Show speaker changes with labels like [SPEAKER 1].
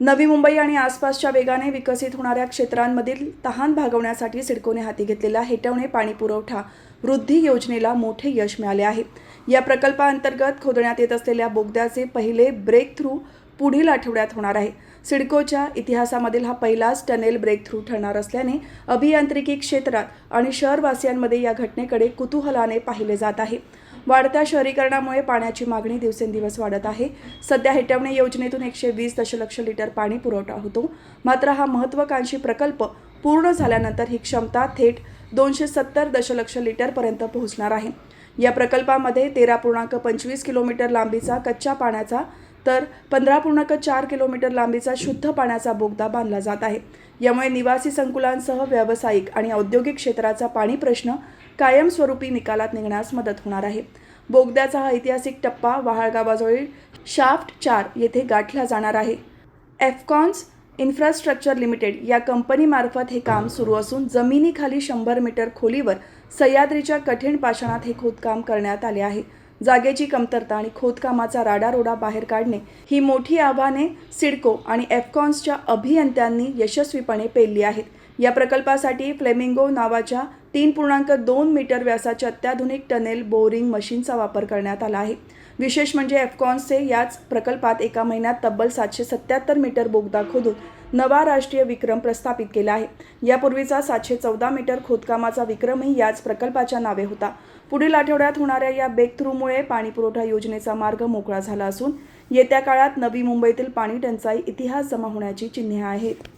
[SPEAKER 1] नवी मुंबई आणि आसपासच्या वेगाने विकसित होणाऱ्या क्षेत्रांमधील तहान भागवण्यासाठी सिडकोने हाती घेतलेल्या हेटवणे पाणी पुरवठा वृद्धी योजनेला मोठे यश मिळाले आहे. या प्रकल्पाअंतर्गत खोदण्यात येत असलेल्या बोगद्याचे पहिले ब्रेक थ्रू पुढील आठवड्यात होणार आहे. सिडकोच्या इतिहासामधील हा पहिलाच टनेल ब्रेक थ्रू ठरणार असल्याने अभियांत्रिकी क्षेत्रात आणि शहरवासियांमध्ये या घटनेकडे कुतूहलाने पाहिले जात आहे. वाढत्या शहरीकरणामुळे पाण्याची मागणी दिवसेंदिवस वाढत आहे. सध्या हेटवणे योजनेतून एकशे वीस दशलक्ष लिटर पाणी पुरवठा होतो. मात्र हा महत्त्वाकांक्षी प्रकल्प पूर्ण झाल्यानंतर ही क्षमता थेट दोनशे सत्तर दशलक्ष लिटरपर्यंत पोहोचणार आहे. या प्रकल्पामध्ये तेरा पूर्णांक पंचवीस किलोमीटर लांबीचा कच्च्या पाण्याचा तर पंधरा पूर्णांक चार किलोमीटर लांबीचा शुद्ध पाण्याचा बोगदा बांधला जात आहे. यामुळे निवासी संकुलांसह व्यावसायिक आणि औद्योगिक क्षेत्राचा पाणी प्रश्न कायमस्वरूपी निकालात निघण्यास मदत होणार आहे. बोगद्याचा हा ऐतिहासिक टप्पा वहाळगाबाजवळील शाफ्ट चार येथे गाठला जाणार आहे. एफकॉन्स इन्फ्रास्ट्रक्चर लिमिटेड या कंपनीमार्फत हे काम सुरू असून जमिनीखाली शंभर मीटर खोलीवर सह्याद्रीच्या कठीण पाषाणात हे खोदकाम करण्यात आले आहे. जागेची कमतरता आणि खोदकामाचा राडारोडा बाहेर काढणे ही मोठी आव्हाने सिडको आणि एफकॉन्सच्या अभियंत्यांनी यशस्वीपणे पेलली आहेत. या प्रकल्पासाठी फ्लेमिंगो नावाच्या तीन पूर्णांक दोन मीटर व्यासाच्या अत्याधुनिक टनेल बोरिंग मशीनचा वापर करण्यात आला आहे. विशेष म्हणजे एफकॉन्सचे याच प्रकल्पात एका महिन्यात तब्बल सातशे सत्याहत्तर मीटर बोगदा खोदून नवा राष्ट्रीय विक्रम प्रस्थापित केला आहे. यापूर्वीचा सातशे चौदा मीटर खोदकामाचा विक्रमही याच प्रकल्पाच्या नावे होता. पुढील आठवड्यात होणाऱ्या या बेक थ्रूमुळे पाणी पुरवठा योजनेचा मार्ग मोकळा झाला असून येत्या काळात नवी मुंबईतील पाणी टंचाई इतिहास जमा होण्याची चिन्हे आहेत.